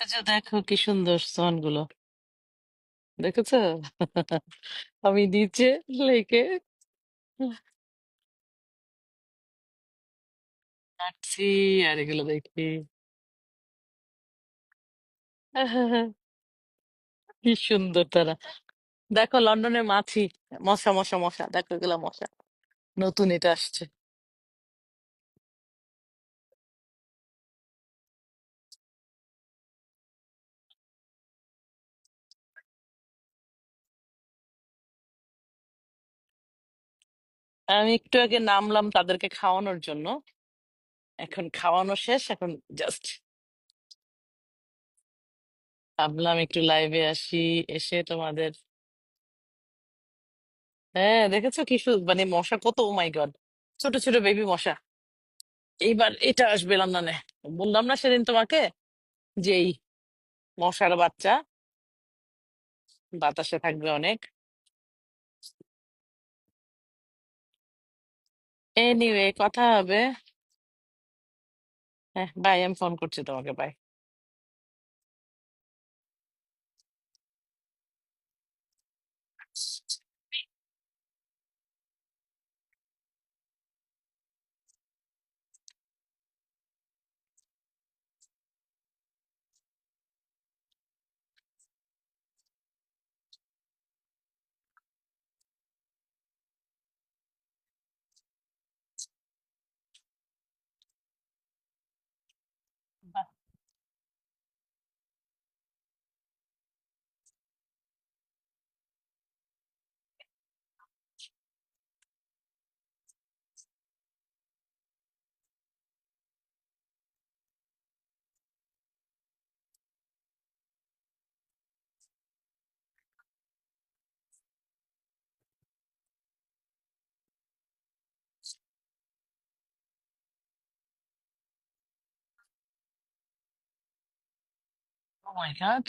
যে দেখো কি সুন্দর সনগুলো দেখেছ? আমি নিচে লেকে হাঁটছি আর এগুলো দেখি। কি সুন্দর তারা। দেখো লন্ডনের মাছি। মশা মশা মশা। দেখো এগুলো মশা। নতুন এটা আসছে। আমি একটু আগে নামলাম তাদেরকে খাওয়ানোর জন্য। এখন খাওয়ানো শেষ, এখন জাস্ট ভাবলাম একটু লাইভে আসি, এসে তোমাদের হ্যাঁ দেখেছ কি মানে মশা কত? ও মাই গড ছোট ছোট বেবি মশা। এইবার এটা আসবে লন্ডনে বললাম না সেদিন তোমাকে যে এই মশার বাচ্চা বাতাসে থাকবে অনেক। এনিওয়ে কথা হবে হ্যাঁ বাই আমি ফোন করছি তোমাকে বাই ও মাই গড